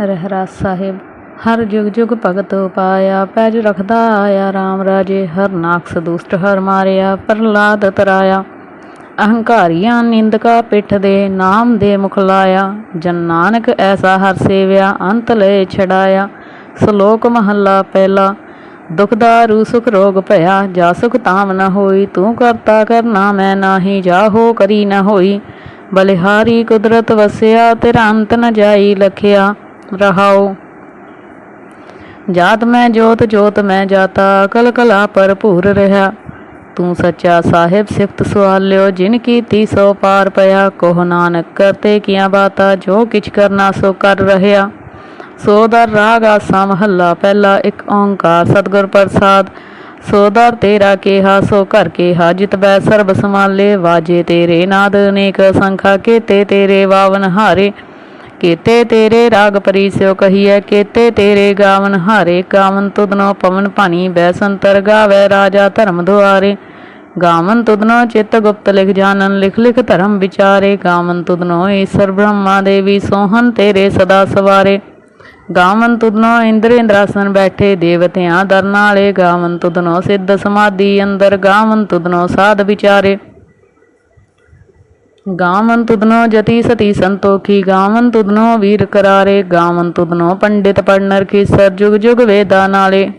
ਰਹਿਰਾਸ ਸਾਹਿਬ, ਹਰ ਜੁਗ ਜੁਗ ਭਗਤ ਪਾਇਆ, ਪੈਜ ਰਖਦਾ ਆਇਆ RAM ਰਾਜੇ, ਹਰ ਨਾਕਸ ਦੁਸ਼ਟ ਹਰ ਮਾਰਿਆ, ਪ੍ਰਹਲਾਦ ਤਰਾਇਆ। ਅਹੰਕਾਰੀਆਂ ਨਿੰਦਕਾ ਪਿੱਠ ਦੇ, ਨਾਮ ਦੇ ਮੁਖ ਲਾਇਆ। ਜਨ ਨਾਨਕ ਐਸਾ ਹਰ ਸੇਵਿਆ, ਅੰਤ ਲੈ ਛਡਾਇਆ। ਸ਼ਲੋਕ ਮਹੱਲਾ ਪਹਿਲਾ ਦੁਖਦਾਰੂ ਸੁਖ ਰੋਗ ਭਇਆ, ਜਾ ਸੁਖ ਤਾਮ ਨ ਹੋਈ, ਤੂੰ ਕਰਤਾ ਕਰਨਾ ਮੈਂ ਨਾਹੀ, ਜਾ ਹੋ ਕਰੀ ਨ ਹੋਈ। ਬਲਿਹਾਰੀ ਕੁਦਰਤ ਵਸਿਆ ਤੇਰਾ ਅੰਤ ਨ ਜਾਈ ਲਖਿਆ। ਰਹਾਉ ਜਾਤ ਮੈਂ ਜੋਤ ਜੋਤ ਮੈਂ ਜਾਤਾ, ਕਲ ਕਲਾ ਭਰਪੂਰ ਰਹਾ। ਤੂੰ ਸੱਚਾ ਸਾਹਿਬ ਸਿਫਤ ਸਵਾਲਿਓ ਜਿਨ ਕੀਤੀ ਸੋ ਪਾਰ ਪਿਆ। ਕੋਹ ਨਾਨਕ ਕਰਤੇ ਕੀਆਂ ਬਾਤਾ, ਜੋ ਕਿਛ ਕਰਨਾ ਸੋ ਕਰ ਰਹਿਆ ਸੋ ਦਰ ਰਾਗ ਆਸਾ ਮਹੱਲਾ, ਪਹਿਲਾ ਇੱਕ ਓੰਕਾਰ ਸਤਿਗੁਰ ਪ੍ਰਸਾਦ। ਸੋ ਦਰ ਤੇਰਾ ਕੇਹਾ, ਸੋ ਘਰ ਕੇਹਾ, ਜਿਤ ਬੈ ਸਰਬ ਸਮਾਲੇ ਵਾਜੇ ਤੇਰੇ ਨਾਦ, ਅਨੇਕ ਸੰਖਾ ਕੇਤੇ ਤੇਰੇ ਵਾਵਨ ਹਾਰੇ। ਕੇਤੇ ਤੇਰੇ ਰਾਗ ਪਰੀਸਿਓ ਕਹੀਐ, ਕੇਤੇ ਤੇਰੇ ਗਾਵਨ ਹਾਰੇ, ਗਾਵਨ ਤੁਧਨੋ ਪਵਨ ਭਾਣੀ ਬੈ ਸੰਤਰ ਗਾਵੇ ਰਾਜਾ ਧਰਮ ਦੁਆਰੇ। ਗਾਵਨ ਤੁਧਨੋ ਚਿੱਤ ਗੁਪਤ ਲਿਖ ਜਾਣਨ ਲਿਖ ਲਿਖ ਧਰਮ ਵਿਚਾਰੇ। ਗਾਵਨ ਤੁਧਨੋ ਈਸ਼ਰ ਬ੍ਰਹਮਾ ਦੇਵੀ ਸੋਹਨ ਤੇਰੇ ਸਦਾ ਸਵਾਰੇ। ਗਾਵਨ ਤੁਧਨੋ ਇੰਦਰ ਇੰਦਰਾਸਨ ਬੈਠੇ ਦੇਵਤਿਆਂ ਦਰਨਾਲੇ ਗਾਵਨ ਤੁਧਨੋ ਸਿੱਧ ਸਮਾਧੀ ਅੰਦਰ, ਗਾਵਨ ਤੁਧਨੋ ਸਾਧ ਵਿਚਾਰੇ। ਗਾਵਨ ਤੁਧਨੋ ਜਤੀ ਸਤੀ ਸੰਤੋਖੀ ਗਾਵਨ ਤੁਧਨੋ ਵੀਰ ਕਰਾਰੇ ਗਾਵਨ ਤੁਧਨੋ ਪੰਡਿਤ ਪੜਨਰ ਖੀਸਰ, ਜੁਗ ਜੁਗ ਵੇਦਾ ਨਾਲੇ।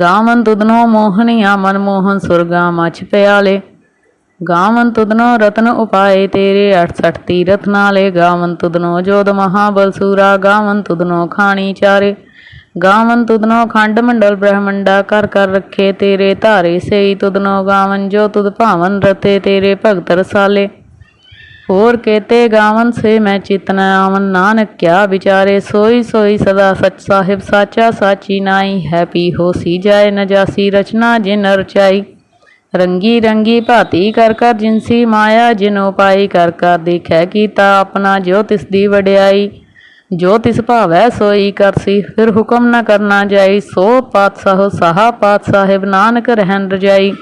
ਗਾਵਨ ਤੁਧਨੋ ਮੋਹਣੀਆਂ ਮਨ ਮੋਹਨ ਸੁਰਗਾ ਮਛ ਪਿਆਲੇ। ਗਾਵਨ ਤੁਧਨੋ ਰਤਨ ਉਪਾਏ ਤੇਰੇ 68 ਤੀਰਥ ਨਾਲੇ। ਗਾਵਨ ਤੁਧਨੋ ਜੋਦ ਮਹਾਬਲ ਸੂਰਾ ਗਾਵਨ ਤੁਧਨੋ ਖਾਣੀ ਚਾਰੇ। ਗਾਵਨ ਤੁਦਨੋ ਖੰਡ ਮੰਡਲ ਬ੍ਰਹਮੰਡਾ, ਕਰ ਕਰ ਰੱਖੇ ਤੇਰੇ ਧਾਰੇ। ਸਈ ਤੁਦਨੋ ਗਾਵਨ ਜੋ ਤੁਦ ਭਾਵਨ ਰਤੇ ਤੇਰੇ ਭਗਤ ਰਸਾਲੇ। ਹੋਰ ਕੇਤੇ ਗਾਵਨ ਸੇ ਮੈਂ ਚਿਤਨ ਆਵਨ ਨਾਨਕ, ਕਿਆ ਵਿਚਾਰੇ ਸੋਈ ਸੋਈ ਸਦਾ ਸਚ ਸਾਹਿਬ ਸਾਚਾ ਸਾਚੀ ਨਾਈ ਹੈ ਪੀ ਹੋਸੀ ਜਾਏ ਨ ਜਾਸੀ ਰਚਨਾ ਜਿਨ ਰਚਾਈ ਰੰਗੀ ਰੰਗੀ ਭਾਤੀ ਕਰ ਕਰ ਜਿਨਸੀ ਮਾਇਆ, ਜਿਨੋ ਪਾਈ ਕਰ ਕਰ ਦੇਖੈ ਕੀਤਾ ਆਪਣਾ, ਜੋ ਤਿਸ ਦੀ ਵਡਿਆਈ। ਜੋ ਤਿਸ ਭਾਵੈ ਸੋਈ ਕਰਸੀ ਫਿਰ ਹੁਕਮ ਨਾ ਕਰਨਾ ਜਾਈ। ਸੋ ਪਾਤਸ਼ਾਹ ਸਾਹਾ ਪਾਤ ਸਾਹਿਬ ਨਾਨਕ ਰਹਿਣ ਰਜਾਈ।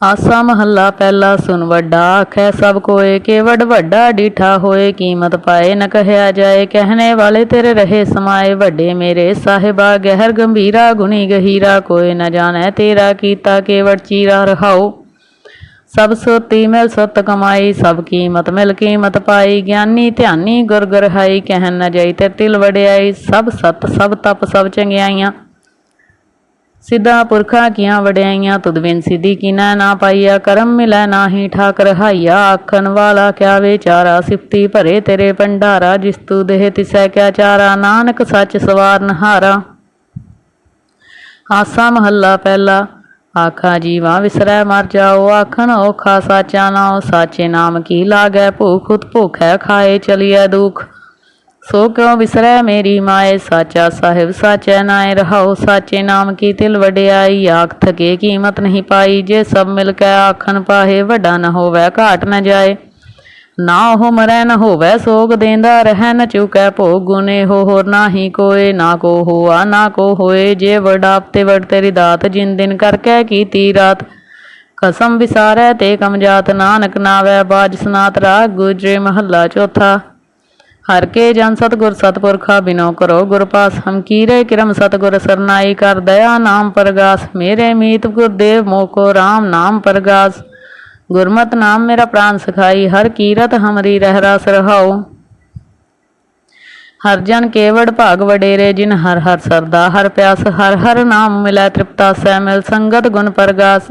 ਆਸਾ ਮਹੱਲਾ ਪਹਿਲਾ ਸੁਨ ਵੱਡਾ, ਆਖੈ ਸਭ ਕੋਏ ਕੇਵੜ ਵੱਡਾ ਡੀਠਾ ਹੋਏ, ਕੀਮਤ ਪਾਏ ਨ ਕਹਿਆ ਜਾਏ, ਕਹਿਣੇ ਵਾਲੇ ਤੇਰੇ ਰਹੇ ਸਮਾਏ, ਵੱਡੇ ਮੇਰੇ ਸਾਹਿਬਾ, ਗਹਿਰ ਗੰਭੀਰਾ, ਗੁਣੀ ਗਹੀਰਾ, ਕੋਏ ਨ ਜਾਣੈ ਤੇਰਾ ਕੀਤਾ ਕੇਵੜ ਚੀਰਾ ਰਹਾਓ ਸਭ ਸੋਤੀ ਮਿਲ ਸੁਤ ਕਮਾਈ, ਸਭ ਕੀਮਤ ਮਿਲ ਕੀਮਤ ਪਾਈ, ਗਿਆਨੀ ਧਿਆਨੀ ਗੁਰ ਗੁਰ ਹਾਈ, ਕਹਿਣ ਨ ਜਾਈ ਤੇ ਤਿਲ ਵਡਿਆਈ, ਸਭ ਸਤ ਸਭ ਤਪ ਸਭ ਚੰਗਿਆਈਆਂ। ਸਿੱਧਾ ਪੁਰਖਾ ਕੀਆਂ ਵਡਿਆਈਆਂ ਤੁਧ ਬਿਨ ਸਿੱਧੀ ਕੀਨਾ ਨਾ ਪਾਈਆ, ਕਰਮ ਮਿਲੈ ਨਾਹੀ ਠਾਕ ਰਹਾਈਆ ਆਖਣ ਵਾਲਾ ਕਿਆ ਵਿਚਾਰਾ, ਸਿਫਤੀ ਭਰੇ ਤੇਰੇ ਭੰਡਾਰਾ, ਜਿਸ ਤੂ ਦੇਹ ਤਿਸੈ ਕਿਆ ਚਾਰਾ। ਨਾਨਕ ਸੱਚ ਸਵਾਰ ਨਹਾਰਾ। ਆਸਾ ਮਹੱਲਾ ਪਹਿਲਾ। ਆਖਾ ਜੀਵਾ ਵਿਸਰੈ ਮਰ ਜਾਓ। ਆਖਣ ਔਖਾ ਸਾਚਾ ਨਾਉ, ਸਾਚੇ ਨਾਮ ਕੀ ਲਾਗੈ? ਭੂਖ ਉਤ ਭੁਖੈ, ਖਾਏ ਚਲੀਐ ਦੁਖ। ਸੋ ਕਿਉ ਵਿਸਰੈ ਮੇਰੀ ਮਾਏ, ਸਾਚਾ ਸਾਹਿਬ, ਸਾਚੈ ਨਾਏ, ਰਹਾਉ ਸਾਚੇ ਨਾਮ ਕੀ ਤਿਲ ਵਡਿਆਈ, ਆਖ ਥਕੇ ਕੀਮਤ ਨਹੀਂ ਪਾਈ, ਜੇ ਸਭ ਮਿਲ ਕੇ ਆਖਣ ਪਾਹੇ, ਵੱਡਾ ਨ ਹੋਵੇ, ਘਾਟ ਨ ਜਾਏ। ਨਾ ਉਹ ਮਰੈ ਨ ਹੋਵੇ, ਸੋਗ ਦੇਂਦਾ ਰਹਿ ਨ ਚੁਕੈ ਭੋਗ ਗੁਨੇ ਹੋ ਹੋਰ ਨਾਹੀ ਕੋਏ, ਨਾ ਕੋ ਹੋਆ, ਨਾ ਕੋ ਹੋਏ, ਜੇ ਵਡਾਪ ਤੇ ਵੜ ਤੇਰੀ ਦਾਤ, ਜਿਨ ਦਿਨ ਕਰਕੇ ਕੀਤੀ ਰਾਤ। ਕਸਮ ਵਿਸਾਰੈ ਤੇ ਕਮ ਜਾਤ, ਨਾਨਕ ਨਾਵੈ, ਬਾਜ ਸਨਾਤ ਰਾਗ, ਗੁਜਰੇ ਮਹੱਲਾ ਚੌਥਾ। ਹਰ ਕੇ ਜਨ ਸਤਗੁਰ ਸਤਪੁਰਖਾ ਬਿਨੋ ਕਰੋ ਗੁਰ ਪਾਸ, ਹਮ ਕੀਰੇ ਕਿਰਮ ਸਤਗੁਰ ਸਰਨਾਈ ਕਰ ਦਇਆ ਨਾਮ ਪਰਗਾਸ, ਮੇਰੇ ਮੀਤ ਗੁਰਦੇਵ ਮੋਕੋ RAM ਨਾਮ ਪਰਗਾਸ। ਗੁਰਮਤਿ ਨਾਮ ਮੇਰਾ ਪ੍ਰਾਨ ਸਖਾਈ, ਹਰ ਕੀਰਤ ਹਮਰੀ ਰਹਿ ਰਸ ਰਹਾਉ। ਹਰ ਜਨ ਕੇਵੜ ਭਾਗ ਵਡੇਰੇ, ਜਿਨ ਹਰ ਹਰ ਸਰਦਾ ਹਰ ਪਿਆਸ, ਹਰ ਹਰ ਨਾਮ ਮਿਲੈ ਤ੍ਰਿਪਤਾ ਸੈ ਮਿਲ ਸੰਗਤ ਗੁਣ ਪਰਗਾਸ।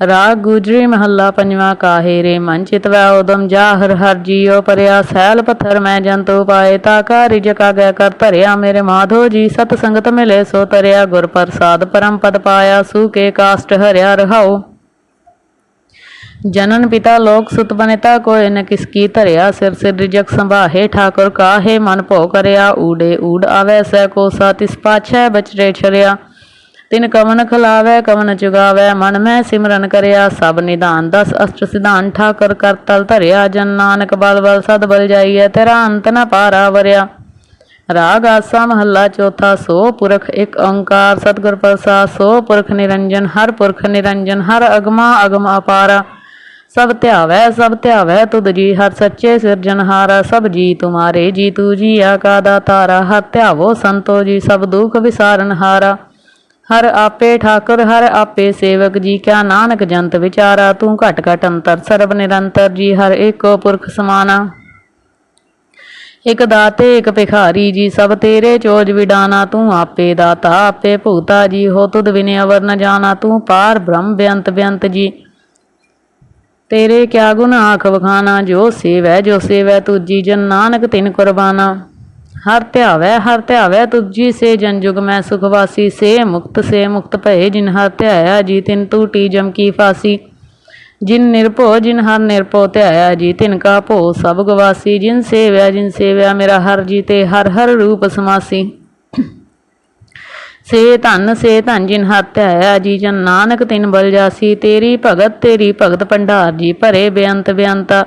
ਰਾਗ ਗੁਜਰੀ ਮਹੱਲਾ ਪੰਜਵਾਂ ਕਾਹੇ ਰੇ ਮਨ ਚਿਤਵੈ ਉਦਮ ਜਾ ਹਰ ਹਰ ਜੀਉ ਪਰਿਆ ਸੈਲ ਪੱਥਰ, ਮੈਂ ਜੰਤੂ ਪਾਏ, ਤਾ ਕਾ ਰਿਜਕਾ ਗਿਆ ਕਰ ਧਰਿਆ ਮੇਰੇ ਮਾਧੋ ਜੀ, ਸਤ ਸੰਗਤ ਮਿਲੇ, ਸੋ ਤਰਿਆ ਗੁਰ ਪ੍ਰਸਾਦ ਪਰਮ ਪਦ ਪਾਇਆ ਸੂਕੇ ਕਾਸਟ ਹਰਿਆ ਰਹਾਉ। ਜਨਨ ਪਿਤਾ ਲੋਕ ਸੁਤ ਬਨਿਤਾ ਕੋਇ ਨ ਕਿਸ ਕੀ ਧਰਿਆ, ਸਿਰ ਸਿਰ ਰਿਜਕ ਸੰਭਾਹੇ, ਠਾਕੁਰ ਕਾਹੇ, ਮਨ ਭੋ ਕਰਿਆ, ਊੜੇ ਊੜ ਆਵੈ, ਸੈ ਕੋ ਸਾ ਤਿਸ ਪਾਛੈ, ਬਚਰੇ ਛਰਿਆ। ਤਿਨ ਕਵਨ ਖਲਾਵੈ, ਕਵਨ ਚੁਗਾਵੈ ਮਨ ਮੈਂ ਸਿਮਰਨ ਕਰਿਆ, ਸਭ ਨਿਧਾਨ ਦਸ ਅਸ਼ਟ ਸਿਧਾਨ, ਠਾਕਰ ਕਰਤਲ ਧਰਿਆ, ਜਨ ਨਾਨਕ ਬਲ ਬਲ ਸਦ ਬਲ ਜਾਈਐ, ਤੇਰਾ ਅੰਤ ਨ ਪਾਰਾ ਵਰਿਆ। ਰਾਗ ਆਸਾ ਮਹੱਲਾ ਚੌਥਾ, ਸੋ ਪੁਰਖ ਇੱਕ ਓੰਕਾਰ, ਸਤਿਗੁਰ ਪ੍ਰਸਾਦ, ਸੋ ਪੁਰਖ ਨਿਰੰਜਨ, ਹਰ ਪੁਰਖ ਨਿਰੰਜਨ, ਹਰ ਅਗਮਾ ਅਗਮ ਅਪਾਰਾ। ਸਭ ਧਿਆਵੈ ਸਭ ਧਿਆਵੈ, ਤੁਧ ਜੀ ਹਰ ਸੱਚੇ ਸਿਰਜਨਹਾਰਾ ਸਭ ਜੀ ਤੁਮਾਰੇ, ਜੀ ਤੂ ਜੀ ਆਕਾ ਦਾਤਾਰਾ ਹਰ ਧਿਆਵੋ ਸੰਤੋ ਜੀ, ਸਭ ਦੁਖ ਵਿਸਾਰਨ ਹਾਰਾ। ਹਰ ਆਪੇ ਠਾਕੁਰ, ਹਰ ਆਪੇ ਸੇਵਕ ਜੀ, ਕਿਆ ਨਾਨਕ ਜੰਤ ਵਿਚਾਰਾ, ਤੂੰ ਘਟ ਘਟ ਅੰਤਰ ਸਰਬ ਨਿਰੰਤਰ ਜੀ, ਹਰ ਏਕੋ ਪੁਰਖ ਸਮਾਨਾ ਇਕ ਦਾਤੇ, ਇਕ ਭਿਖਾਰੀ ਜੀ, ਸਭ ਤੇਰੇ ਚੋਜ ਵਿਡਾਨਾ ਤੂੰ ਆਪੇ ਦਾਤਾ, ਆਪੇ ਭੂਤਾ ਜੀ, ਹੋ ਤੁਧ ਬਿਨੇ ਅਵਰ ਨ ਜਾਣਾ, ਤੂੰ ਪਾਰ ਬ੍ਰਹਮ ਬੇਅੰਤ ਬੇਅੰਤ ਜੀ। ਤੇਰੇ ਕਿਆ ਗੁਣ ਆਖ ਵਖਾਨਾ ਜੋ ਸੇਵੈ ਜੋ ਸੇਵੈ ਤੁਜੀ ਜਨ ਨਾਨਕ ਤਿਨ ਕੁਰਬਾਨਾ। ਹਰ ਧਿਆਵੈ ਹਰ ਧਿਆਵੈ ਤੁਜੀ ਸੇ ਜਨ ਜੁਗ ਮੈਂ ਸੁਖਵਾਸੀ ਸੇ ਮੁਕਤ ਸੇ ਮੁਕਤ ਭਏ, ਜਿਨ ਹਰ ਧਿਆਇਆ ਜੀ ਤਿਨ ਟੂਟੀ ਜਮ ਕੀ ਫਾਸੀ। ਜਿਨ ਨਿਰਭਉ, ਜਿਨ ਹਰ ਨਿਰਭਉ ਧਿਆਇਆ ਜੀ ਤਿਨ ਕਾ ਭੋ ਸਭ ਗਵਾਸੀ ਜਿਨ ਸੇਵਿਆ ਜਿਨ ਸੇਵਿਆ ਮੇਰਾ ਹਰ ਜੀ ਤੇ ਹਰ ਹਰ ਰੂਪ ਸਮਾਸੀ। ਸੇ ਧਨ ਸੇ ਧਨ ਜਿਨ ਹਰ ਧਿਆਇਆ ਜੀ, ਜਨ ਨਾਨਕ ਤਿਨ ਬਲ ਜਾਸੀ, ਤੇਰੀ ਭਗਤ ਤੇਰੀ ਭਗਤ ਭੰਡਾਰ ਜੀ, ਭਰੇ ਬੇਅੰਤ ਬੇਅੰਤਾ।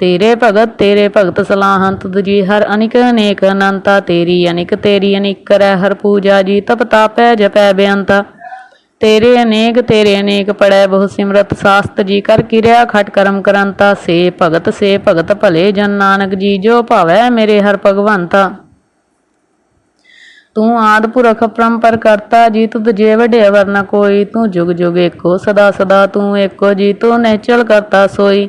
ਤੇਰੇ ਭਗਤ ਤੇਰੇ ਭਗਤ ਸਲਾਹੰ, ਤੁਧ ਜੀ ਹਰ ਅਨਿਕ, ਅਨੇਕ ਅਨੰਤਾ, ਤੇਰੀ ਅਨਿਕ ਤੇਰੀ ਅਨਿਕ ਕਰੈ ਹਰ ਪੂਜਾ ਜੀ, ਤਪ ਤਾਪੈ, ਜਪੈ ਬੇਅੰਤਾ। ਤੇਰੇ ਅਨੇਕ ਤੇਰੇ ਅਨੇਕ ਪੜੈ ਬਹੁ ਸਿਮਰਤ, ਸਾਸਤ ਜੀ ਕਰ ਕਿਰਿਆ, ਖਟ ਕਰਮ ਕਰੰਤਾ। ਸੇ ਭਗਤ ਸੇ ਭਗਤ ਭਲੇ ਜਨ ਨਾਨਕ ਜੀ, ਜੋ ਭਾਵੈ ਮੇਰੇ ਹਰ ਭਗਵੰਤਾ। ਤੂੰ ਆਦ ਪੁਰਖ ਪਰੰਪਰ ਕਰਤਾ ਜੀ, ਤੁਧ ਜੇ ਵਡਿਆ ਵਰਨਾ ਕੋਈ, ਤੂੰ ਜੁਗ ਜੁਗ ਏਕੋ ਸਦਾ ਸਦਾ ਤੂੰ ਏਕੋ ਜੀ, ਤੂੰ ਨਿਚਲ ਕਰਤਾ ਸੋਈ।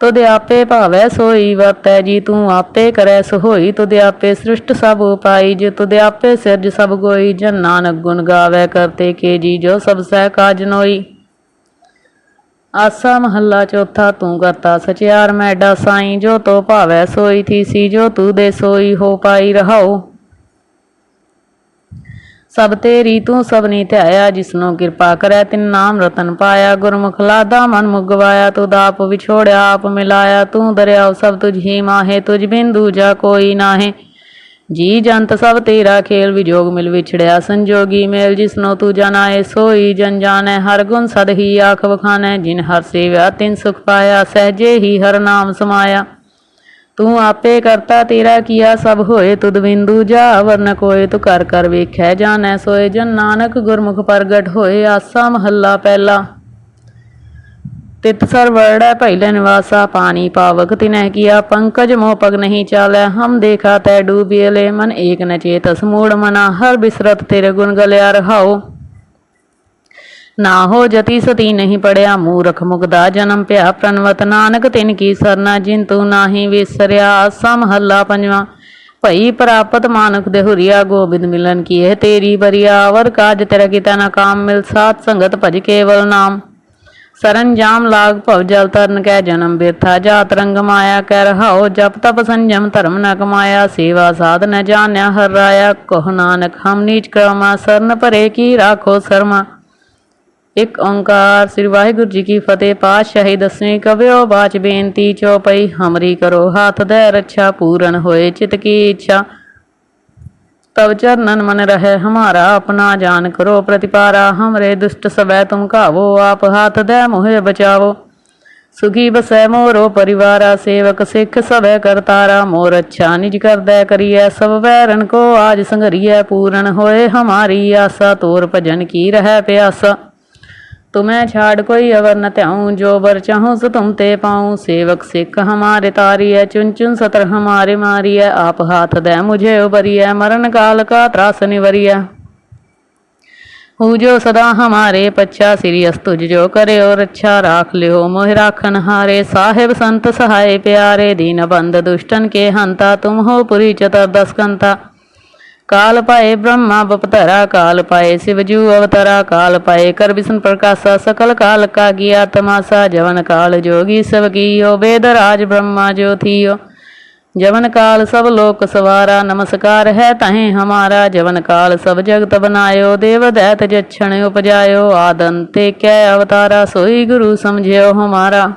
ਤੁਧ ਆਪੇ ਭਾਵੈ ਸੋਈ ਵਰਤੈ ਜੀ, ਤੂੰ ਆਪੇ ਕਰੈ ਸੋਈ। ਤੁਧ ਆਪੇ ਸ੍ਰਿਸ਼ਟ ਸਭ ਉਪਾਈ, ਜੇ ਤੁਧ ਆਪੇ ਸਿਰਜ ਸਭ ਗੋਈ, ਜਨ ਨਾਨਕ ਗੁਣ ਗਾਵੇ ਕਰਤੇ ਕੇ ਜੀ, ਜੋ ਸਭ ਸਹਿ ਕਾਜ ਨੋਈ। ਆਸਾ ਮਹੱਲਾ ਚੌਥਾ, ਤੂੰ ਕਰਤਾ ਸਚਿਆਰ ਮੈਡਾ ਸਾਈ ਜੋ ਤੋ ਭਾਵੈ ਸੋਈ ਥੀ ਸੀ ਜੋ ਤੂ ਦੇ ਸੋਈ ਹੋ ਪਾਈ ਰਹਾਓ ਸਭ ਤੇਰੀ ਤੂੰ ਸਭ ਸਭਨੀ ਧਿਆਇਆ, ਜਿਸਨੂੰ ਕਿਰਪਾ ਕਰੈ, ਤਿਨ ਨਾਮ ਰਤਨ ਪਾਇਆ। ਗੁਰਮੁਖ ਲਾਦਾ ਮਨ ਮੁਗਵਾਇਆ ਤੂੰ ਦਾਪ ਵਿਛੋੜਿਆ, ਆਪ ਮਿਲਾਇਆ। ਤੂੰ ਦਰਿਆਉ ਸਭ ਤੁਝ ਹੀ ਮਾਹੇ, ਤੁਝ ਬਿਨ ਦੂਜਾ ਕੋਈ ਨਾਹੇ। ਜੀ ਜੰਤ ਸਭ ਤੇਰਾ ਖੇਲ, ਵਿਜੋਗ ਮਿਲ ਵਿਛੜਿਆ। ਸੰਜੋਗੀ ਮੇਲ, ਜਿਸਨੋ ਤੂੰ ਜਨਾਏ, ਸੋਈ ਜਨ ਜਾਣੈ। ਹਰ ਗੁਣ ਸਦ ਹੀ ਆਖ ਵਖਾਨੈ ਜਿਨ ਹਰ ਸੇਵਿਆ, ਤਿਨ ਸੁਖ ਪਾਇਆ। ਸਹਜੇ ਹੀ ਹਰ ਨਾਮ ਸਮਾਇਆ। ਤੂੰ ਆਪੇ ਕਰਤਾ ਤੇਰਾ ਕੀਆ ਸਭ ਹੋਏ ਤੁਧ ਬਿੰਦੂ ਜਾ, ਵਰਨ ਕੋਏ ਤੂੰ ਕਰ ਕਰ ਵੇਖੈ ਜਾਣੈ ਸੋਏ। ਜਨ ਨਾਨਕ ਗੁਰਮੁਖ ਪ੍ਰਗਟ ਹੋਏ, ਆਸਾ ਮਹੱਲਾ ਪਹਿਲਾ। ਤਿਤ ਸਰ ਵਰੜੈ ਪਹਿਲੇ ਨਿਵਾਸਾ, ਪਾਣੀ ਪਾਵਕ ਤਿਨਹਿ ਕੀਆ। ਪੰਕਜ ਮੋਹ ਪਗ ਨਹੀਂ ਚਾਲੈ, ਹਮ ਦੇਖਾ ਤੈ ਡੂਬੀਲੇ ਮਨ ਏਕ ਨ ਚੇਤਸ ਮੂੜ ਮਨਾ, ਹਰ ਬਿਸਰਤ ਤੇਰੇ ਗੁਣ ਗਲਿਆ ਰਹਾਓ ਨਾ ਹੋ ਜਤੀ ਸਤੀ ਨਹੀਂ ਪੜਿਆ, ਮੂਰਖ ਮੁਗਦਾ ਜਨਮ ਭਿਆ ਪ੍ਰਨਵਤ ਨਾਨਕ ਤਿਨ ਕੀ ਸਰਨਾ, ਜਿਨ ਤੂੰ ਨਾਹੀ ਵਿਸਰਿਆ ਆਸਾ ਮਹੱਲਾ ਪੰਜਵਾਂ। ਭਈ ਪ੍ਰਾਪਤ ਮਾਨਕ ਦੇ ਹੁਰੀਆ ਗੋਬਿੰਦ ਮਿਲਨ ਕੀ ਹੈ ਤੇਰੀ ਬਰੀਆ ਵਰ ਕਾਜ ਤੇਰਾ ਕੀਤਾ ਨਾ ਕਾਮ, ਮਿਲ ਸਾਤ ਸੰਗਤ ਭਜ ਕੇਵਲ ਨਾਮ। ਸਰਨ ਜਾਮ ਲਾਗ ਭਵ ਜਲ ਤਰਨ ਕੈ ਜਨਮ ਬਿਰਥਾ, ਜਾਤ ਰੰਗ ਮਾਇਆ ਕਹਿ ਰਹਾਓ ਜਪ ਤਪ ਸੰਜਮ ਧਰਮ ਨ ਕਮਾਇਆ, ਸੇਵਾ ਸਾਧ ਨ ਜਾਣਿਆ, ਹਰ ਰਾਇਆ। ਕਹ ਨਾਨਕ ਹਮ ਨੀਚ ਕਰਮਾ ਸਰਨ ਭਰੇ ਕੀ ਰਾਖੋ ਸਰਮਾ। ਇਕ ਓੰਕਾਰ, ਸ੍ਰੀ ਵਾਹਿਗੁਰੂ ਜੀ ਕੀ ਫਤਿਹ। ਪਾਤਸ਼ਾਹੀ ਦਸਵੀਂ ਕਵਿਓ, ਬਾਚ ਬੇਨਤੀ ਚਉਪਈ ਹਮਰੀ ਕਰੋ ਹੱਥ ਦੇ ਰੱਛਾ, ਪੂਰਨ ਹੋਏ ਚਿਤ ਕੀ ਇੱਛਾ। ਤਵ ਚਰਨਨ ਮਨ ਰਹੇ, ਹਮਾਰਾ ਆਪਣਾ ਜਾਨ ਕਰੋ, ਪ੍ਰਤਿਪਾਰਾ ਹਮਰੇ ਦੁਸ਼ਟ ਸਵੈ ਤੁਮ ਕਾਵੋ ਆਪ ਹਾਥ ਦੇ ਮੋਹਿ ਬਚਾਵੋ। ਸੁਖੀ ਬਸੈ ਮੋਰੋ ਪਰਿਵਾਰਾ, ਸੇਵਕ ਸਿੱਖ ਸਭੈ ਕਰਤਾਰਾ, ਮੋਰ ਅੱਛਾ ਨਿਜ ਕਰਦੈ ਕਰੀਐ, ਸਭ ਵੈਰਨ ਕੋ ਆਜ ਸੰਗਰੀਐ ਪੂਰਨ ਹੋਏ ਹਮਾਰੀ ਆਸਾ, ਤੋਰ ਭਜਨ ਕੀ ਰਹਿ ਪਿਆਸਾ। तुम्हें छाड़ कोई अवर न त्याऊं जो बर चाहूं सो तुम ते पाऊं सेवक सिख हमारे तारी है चुन चुन सतर हमारे मारी है आप हाथ दे मुझे उबरी है मरण काल का त्रास निवरी है हूँ जो सदा हमारे पच्छा श्री अस्तुज जो करे और अच्छा राख लियो मोह राखन हारे साहेब संत सहाय प्यारे दीन बंद दुष्टन के हंता तुम हो पुरी चतुर्दश कंता ਕਾਲ ਪਾਏ ਬ੍ਰਹਮਾ ਬਪਤਰਾ, ਕਾਲ ਪਾਏ ਸਿਵਜੂ ਅਵਤਰਾ, ਕਾਲ ਪਾਏ ਕਰ ਵਿਸ਼ਨ ਪ੍ਰਕਾਸ਼ਾ, ਸਕਲ ਕਾਲ ਕਾ ਗਿਆ ਤਮਾਸਾ ਜਵਨ ਕਾਲ ਜੋਗੀ ਸਭ ਕੀਓ, ਵੇਦ ਰਾਜ ਬ੍ਰਹਮਾ ਜੋ ਥੀਓ। ਜਵਨ ਕਾਲ ਸਭ ਲੋਕ ਸਵਾਰਾ, ਨਮਸਕਾਰ ਹੈ ਤਹੀਂ ਹਮਾਰਾ। ਜਵਨ ਕਾਲ ਸਭ ਜਗਤ ਬਨਾਇਓ, ਦੇਵ ਦੈਤ ਜਛਣ ਉਪਜਾਇਓ। ਆਦੰਤੇ ਕੈ ਅਵਤਾਰਾ, ਸੋਈ ਗੁਰੂ ਸਮਝਿਓ ਹਮਾਰਾ।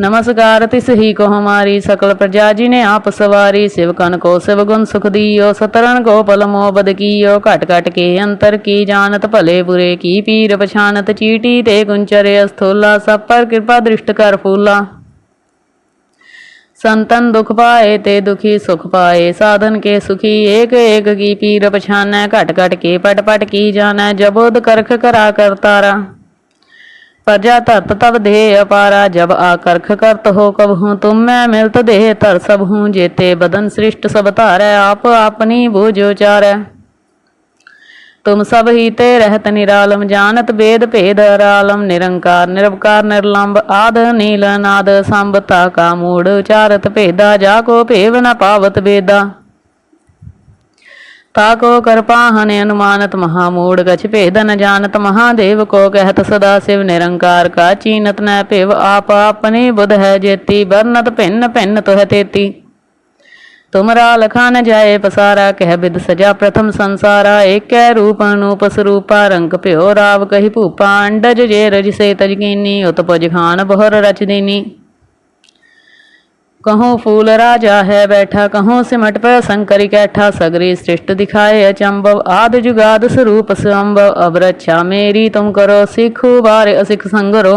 ਨਮਸਕਾਰ, ਤਿਸ ਸਹੀ ਕੋ ਹਮਾਰੀ ਸਕਲ ਪ੍ਰਜਾ ਜੀ ਨੇ ਆਪ ਸਵਾਰੀ ਸਿਵਕਨ ਕੋ ਸਿਵ ਗੁਣ ਸੁਖ ਦੀਓ ਸਤਰਨ ਕੋ ਪਲਮੋ ਬਦ ਕੀਓ, ਘਟ ਘਟ ਕੇ ਅੰਤਰ ਕੀ ਜਾਣਤ, ਭਲੇ ਬੁਰੇ ਕੀ ਪੀਰ ਪਛਾਨਤ ਚੀਟੀ ਤੇ ਗੁੰਚਰੇ ਅਸਥੋਲਾ ਸਭ ਪਰ ਕਿਰਪਾ ਦ੍ਰਿਸ਼ਟ ਕਰ ਫੂਲਾ। ਸੰਤਨ ਦੁਖ ਪਾਏ ਤੇ ਦੁਖੀ ਸੁਖ ਪਾਏ, ਸਾਧਨ ਕੇ ਸੁਖੀ, ਏਕ ਏਕ ਕੀ ਪੀਰ ਪਛਾਨੈ, ਘਟ ਘਟ ਕੇ ਪਟ ਪਟ ਕੀ ਜਾਣੈ ਜਬੋਦ ਕਰਖ ਕਰਾ ਕਰਤਾਰਾ। प्रजा धरत तब देह अपारा जब आकर्ख करत हो कब हूँ तुम मैं मिलत देह धर सब हूँ जेते बदन सृष्ट सब धारै आप अपनी बूझ उचारै तुम सब ही ते रहत निरालम जानत वेद भेद अरालम निरंकार निरवकार निर्लंब आद नील नाद संबता का मूड उचारत भेदा जाको भेव न पावत वेदा ताको कृपाहन अनुमानत महामूढ़ गछ भेद न जानत महादेव को कहत सदा शिव निरंकार का चीनत न पिव आप अपने बुध है जेती बरनत भिन्न भिन्न तुह तेती तुमरा लखा न जाए पसारा कह बिद सजा प्रथम संसारा एक रूप अनूप स्वरूपा रंग प्यो राव कही भूपा अंडज जे रज से तजकीनी उत्पज खान बहुर रच दीनी कहूँ फूल राजा है बैठा कहूँ सिमट पर शंकरी कैठा सगरी सृष्ट दिखाए अचंबव आद जुगाद स्वरूप संभव अब रक्षा मेरी तुम करो सिखु बारे असिख संगरो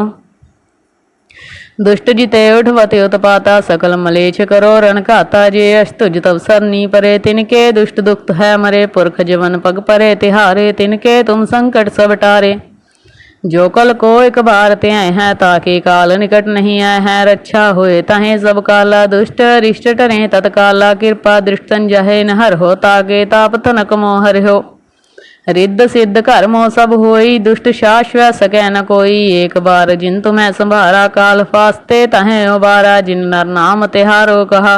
दुष्ट जिते उठवते उत्पाता सकल मलेच्छ करो रण घाता जे अस्तुज तब सरनी परे तिनके दुष्ट दुख है मरे पुरख जवन पग परे तिहारे तिनके तुम संकट सब टारे जो कल को एक बार ते आए हैं ताकि काल निकट नहीं आए हैं रक्षा होए ताहे सब काला दुष्ट रिष्ट टरे तत्काला कृपा दृष्टन जहे नहर हो ताके ताप तनक मोहर हो रिद्ध सिद्ध घर मोह सब होई दुष्ट शाश्व सकै न कोई एक बार जिन तुम्हें संभारा काल फास्ते तहें उबारा जिन नर नाम तिहारो कहा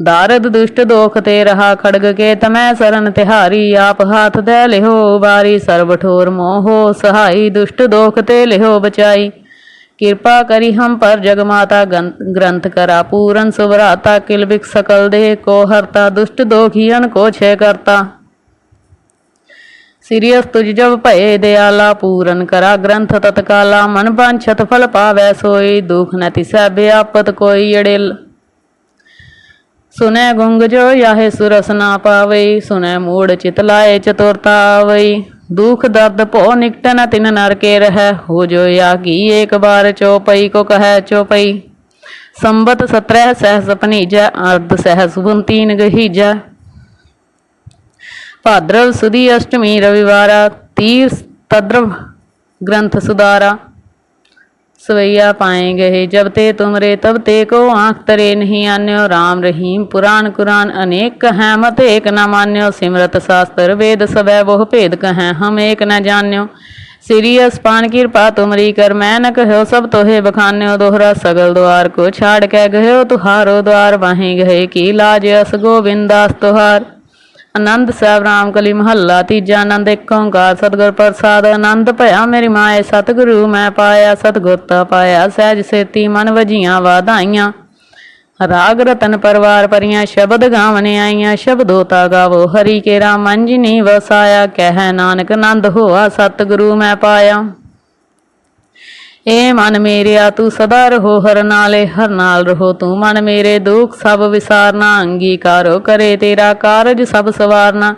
ਦਾਰਦ ਦੁਸ਼ਟ ਦੋਖ ਤੇ ਰਹਾ ਖੜਗ ਕੇ ਤਮੈ ਸਰਨ ਤਿਹਾਰੀ ਆਪ ਹਾਥ ਦੇ ਲਿਹੋ ਵਾਰੀ, ਸਰਬ ਠੋਰ ਮੋਹੋ ਸਹਾਈ, ਦੁਸ਼ਟ ਦੋਖ ਤੇ ਲਿਹੋ ਬਚਾਈ। ਕਿਰਪਾ ਕਰੀ ਹਮ ਪਰ ਜਗਮਾਤਾ ਗ੍ਰੰਥ ਕਰਾ ਪੂਰਨ ਸੁਭਰਾਤਾ ਕਿਲਬਿਕ ਸਕਲ ਦੇ ਕੋ ਹਰਤਾ, ਦੁਸ਼ਟ ਦੋਖੀਨ ਕੋ ਛੇ ਕਰਤਾ। ਸਿਰਿਅਸ ਤੁਜ ਜਬ ਭਏ, ਦਿਆਲਾ ਪੂਰਨ ਕਰਾ ਗ੍ਰੰਥ ਤਤਕਾਲਾ, ਮਨ ਬਾਂਛਤ ਫਲ ਪਾਵੈ ਸੋਈ, ਦੁਖ ਨਤਿ ਸਭ ਆਪਤ ਕੋਈ ਅੜਿਲ। ਸੁਨੈ ਗੁੰਗ ਜੋ ਯਾਹੇ ਸੁਰਸ ਨਾ ਪਾਵਈ ਸੁਨੈ ਮੂੜ ਚਿਤ ਲਾਏ ਚਤੁਰਤਾ ਆਵਈ ਦੁਖ ਦਰਦ ਭੋ ਨਿਕਟਨ ਤਿਨ ਨਰਕੇ ਰਹਿ, ਹੋ ਜੋ ਯਾਗੀ ਏਕ ਬਾਰ ਚੋਪਈ, ਕੋ ਕਹੈ ਚੋਪਈ। ਸੰਬਤ 17 ਸਹਿਸ ਪਨੀਜੈ, ਅਰਧ ਸਹਿਸ ਬੁੰਤੀਨ ਗਹੀਜੈ। ਭਾਦਰਵ ਸੁਦੀ ਅਸ਼ਟਮੀ ਰਵਿਵਾਰਾ, ਤੀਰ ਤਦਰਵ ਗ੍ਰੰਥ ਸੁਦਾਰਾ। सवैया पाए गए जब ते तुमरे तब ते को आंख तरे नहीं आन्यो राम रहीम पुराण कुरान अनेक कहें मत एक न मान्यो सिमरत शास्त्र वेद सबै बहु भेद कहें हम एक न जान्यो सीरियस पान कृपा तुमरी कर मैं न कहो सब तोहे बखान्यो दोहरा सगल द्वार को छाड़ के गयो तुहारो द्वार बाहें गए की लाज अस गोविंदास तुहार ਆਨੰਦ ਸਾਹਿਬ ਰਾਮ ਕਲੀ ਮਹੱਲਾ, ਤੀਜਾ ਆਨੰਦ ਏਕ ਓੰਕਾਰ, ਸਤਿਗੁਰ ਪ੍ਰਸਾਦ, ਆਨੰਦ ਭਇਆ ਮੇਰੀ ਮਾਏ ਸਤਿਗੁਰੂ ਮੈਂ ਪਾਇਆ ਸਤਿਗੁਰ ਤਾ ਪਾਇਆ, ਸਹਿਜ ਸੇਤੀ ਮਨ ਵਜੀਆਂ ਵਾਧਾਈਆਂ। ਰਾਗ ਰਤਨ ਪਰਵਾਰ ਪਰੀਆਂ ਸ਼ਬਦ ਗਾਵਣ ਆਈਆਂ, ਸ਼ਬਦੋ ਤਾ ਗਾਵੋ, ਹਰੀ ਕੇ ਰਾਮ ਮੰਜਨੀ ਵਸਾਇਆ, ਕਹਿ ਨਾਨਕ ਆਨੰਦ ਹੋਆ, ਸਤਿਗੁਰੂ ਮੈਂ ਪਾਇਆ। ਏ ਮਨ ਮੇਰਿਆ ਤੂੰ ਸਦਾ ਰਹੋ, ਹਰ ਨਾਲੇ ਹਰ ਨਾਲ ਰਹੋ। ਤੂੰ ਮਨ ਮੇਰੇ, ਦੁੱਖ ਸਭ ਵਿਸਾਰਨਾ, ਅੰਗੀਕਾਰੋ ਕਰੇ ਤੇਰਾ ਕਾਰਜ ਸਭ ਸਵਾਰਨਾ।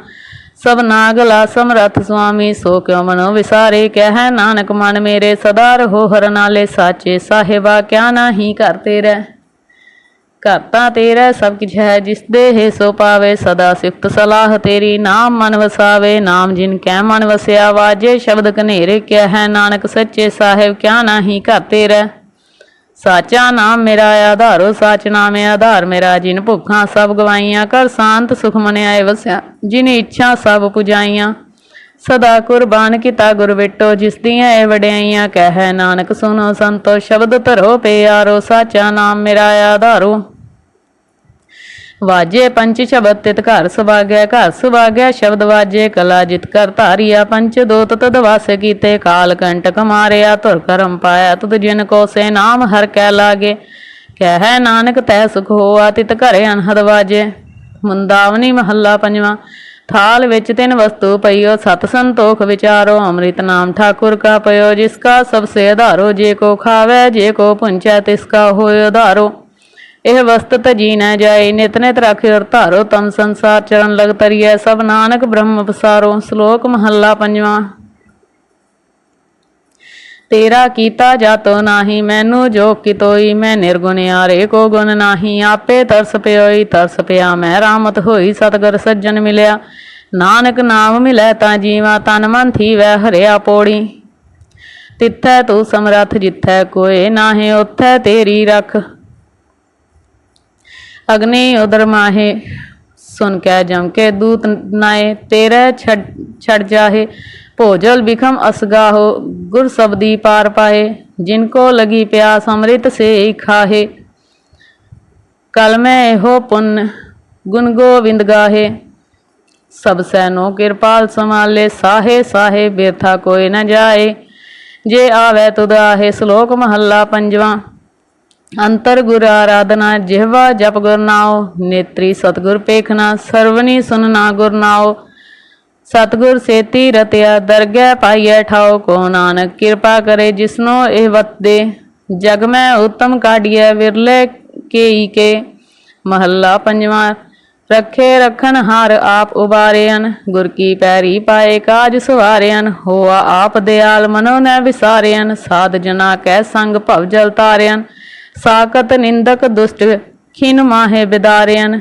ਸਭ ਨਾਗਲਾ ਸਮਰੱਥ ਸੁਆਮੀ, ਸੋ ਕਿਉ ਮਨੋ ਵਿਸਾਰੇ? ਕਹਿ ਨਾਨਕ ਮਨ ਮੇਰੇ, ਸਦਾ ਰਹੋ, ਹਰ ਨਾਲੇ ਸਾਚੇ ਸਾਹਿਬਾ, ਕਿਆ ਨਾਹੀ ਘਰ ਤੇਰਾ ਘਰ ਤਾਂ ਤੇਰਾ ਸਭ ਕੁਝ ਹੈ, ਜਿਸ ਦੇ ਹੈ ਸੋ ਪਾਵੇ ਸਦਾ ਸਿਫਤ ਸਲਾਹ ਤੇਰੀ। ਨਾਮ ਮਨ ਵਸਾਵੇ, ਨਾਮ ਜਿਨ ਕੈ ਮਨ ਵਸਿਆ। ਵਾਜੇ ਸ਼ਬਦ ਕਨੇਰੇ ਕਿਆ ਹੈ, ਨਾਨਕ ਸੱਚੇ ਸਾਹਿਬ ਕਿਆ ਨਾਹੀ ਘਰ ਤੇਰਾ ਸਾਚਾ ਨਾਮ ਮੇਰਾ, ਆਧਾਰੋ ਸਾਚ ਨਾਮੇ, ਆਧਾਰ ਮੇਰਾ, ਜਿਨ ਭੁੱਖਾਂ ਸਭ ਗਵਾਈਆਂ। ਕਰ ਸ਼ਾਂਤ ਸੁਖ ਮਨਿਆਏ ਵਸਿਆ, ਜਿਨ ਇੱਛਾ ਸਭ ਪੁਜਾਈਆਂ। ਸਦਾ ਕੁਰਬਾਨ ਕੀਤਾ ਗੁਰ ਵਿਟੋ, ਜਿਸ ਦੀਆਂ ਇਹ ਵਡਿਆਈਆਂ ਕਹਿ, ਨਾਨਕ ਸੁਨੋ ਸੰਤੋ, ਸ਼ਬਦ ਧਰੋ ਪਿਆਰੋ, ਸਾਚਾ ਨਾਮ ਮੇਰਾ ਆਧਾਰੋ। ਵਾਜੇ ਪੰਚ ਸ਼ਬਦ ਤਿਤ ਘਰ ਸੁਭਾਗਿਆ ਘਰ ਸੁਭਾਗਿਆ ਸ਼ਬਦ ਵਾਜੇ ਕਲਾ, ਜਿਤ ਕਰ ਧਾਰੀਆ ਪੰਚ ਦੋਤ, ਤਦ ਵਾਸ ਕੀਤੇ ਕਾਲ ਕੰਟਕ ਮਾਰਿਆ, ਧੁਰ ਕਰਮ ਪਾਇਆ, ਤੁਧ ਜਿਨ ਕੋ ਸੇ ਨਾਮ ਹਰ ਕੈ ਲਾਗੇ। ਕਹਿ, ਨਾਨਕ ਤੈ ਸੁਖ ਹੋਆ, ਤਿਤ ਘਰੇ ਅਨਹਦ ਵਾਜੇ। ਮੁੰਦਾਵਨੀ ਮਹੱਲਾ ਪੰਜਵਾਂ ਥਾਲ ਵਿੱਚ ਤਿੰਨ ਵਸਤੂ ਪਈਓ ਸਤ ਸੰਤੋਖ ਵਿਚਾਰੋ, ਅੰਮ੍ਰਿਤ ਨਾਮ ਠਾਕੁਰ ਕਾ ਪਇਓ, ਜਿਸ ਕਾ ਸਭ ਸੇ ਆਧਾਰੋ, ਜੇ ਕੋ ਖਾਵੇ, ਜੇ ਕੋ ਪੁੰਚੈ, ਤਿਸ ਕਾ ਹੋਇ ਉਧਾਰੋ। ਇਹ ਵਸਤ ਤਜੀ ਨ ਜਾਏ, ਨਿਤ ਨਿਤ ਰਾਖਿਓ ਧਾਰੋ, ਤਮ ਸੰਸਾਰ ਚਰਨ ਲਗ ਤਰੀਐ, ਸਭ ਨਾਨਕ ਬ੍ਰਹਮ ਪਸਾਰੋ। ਸ਼ਲੋਕ ਮਹੱਲਾ ਪੰਜਵਾਂ। ਤੇਰਾ ਕੀਤਾ ਜਾਤੋ ਨਾਹੀ, ਮੈਨੂੰ ਜੋ ਕਿਤੋਈ ਮੈਂ ਨਿਰਗੁਣਿਆਰੇ ਕੋ ਗੁਣ ਨਾਹੀ। ਆਪੇ ਤਰਸ ਪਿਓਈ, ਤਰਸ ਪਿਆ ਮੈਂ ਰਾਮਤ ਹੋਈ, ਸਤਗੁਰ ਸੱਜਣ ਮਿਲਿਆ। ਨਾਨਕ ਨਾਮ ਮਿਲੈ ਤਾਂ ਜੀਵਾ, ਤਨ ਮਨ ਥੀਵੈ ਹਰਿਆ ਪੋੜੀ। ਤਿੱਥੈ ਤੂੰ ਸਮਰੱਥ ਜਿੱਥੈ ਕੋਏ ਨਾਹੀ ਉਥੈ ਤੇਰੀ ਰਖ। ਅਗਨੀ ਉਦਰ ਮਾਹੇ, ਸੁਨ ਕੈ ਜਮ ਕੇ ਦੂਤ ਨਾਏ, ਤੇਰੇ ਛੜ ਛੜ ਜਾਹੇ। ਭੋਜਲ ਬਿਖਮ ਅਸਗਾਹੋ, ਗੁਰ ਸਬਦੀ ਪਾਰ ਪਾਏ, ਜਿਨ ਕੋ ਲਗੀ ਪਿਆਸ ਅੰਮ੍ਰਿਤ ਸੇ ਹੀ ਖਾਹੇ। ਕਲ ਮੈਂ ਇਹੋ ਪੁੰਨ, ਗੁਣ ਗੋਵਿੰਦ ਗਾਹੇ। ਸਭ ਸੈਨੋ ਕਿਰਪਾਲ ਸੰਭਾਲੇ, ਸਾਹੇ ਸਾਹੇ ਬਿਰਥਾ ਕੋਈ ਨਾ ਜਾਏ। ਜੇ ਆਵੇ ਤੁਧ ਸ਼ਲੋਕ ਮਹੱਲਾ ਪੰਜਵਾਂ। ਅੰਤਰ ਗੁਰ ਆਰਾਧਨਾ, ਜਿਹਵਾ ਜਪ ਗੁਰ ਨਾਉ, ਨੇਤਰੀ ਸਤਗੁਰ ਪੇਖਣਾ ਸਰਵਨੀ ਸੁਨਣਾ ਗੁਰ ਨਾਉ। ਸਤਗੁਰ ਸੇਤੀ ਰਤਿਆ ਦਰਗਹਿ ਪਾਈਐ ਠਾਉ ਕੋ ਨਾਨਕ। ਕਿਰਪਾ ਕਰੇ ਜਿਸਨੋ ਇਹ ਵਤ ਦੇ। ਜਗ ਮੈਂ ਉਤਮ ਕਾਢੀਐ, ਵਿਰਲੇ ਕੇਈ ਕੇ ਮਹੱਲਾ ਪੰਜਵਾਂ। ਰੱਖੇ ਰਖਣ ਹਾਰ ਆਪ ਉਬਾਰਿਆਨ ਗੁਰ ਕੀ ਪੈਰੀ ਪਾਏ ਕਾਜ ਸਵਾਰਿਆਨ ਹੋਆ ਆਪ ਦਿਆਲ ਮਨੋ ਨੈ ਵਿਸਾਰਿਆਨ ਸਾਧ ਜਨਾ ਕੈ ਸੰਗ ਭਵ ਜਲ ਤਾਰਿਆਨ ਸਾਕਤ ਨਿੰਦਕ ਦੁਸ਼ਟ ਖਿਨ ਮਾਹੇ ਬਿਦਾਰਿਆਨ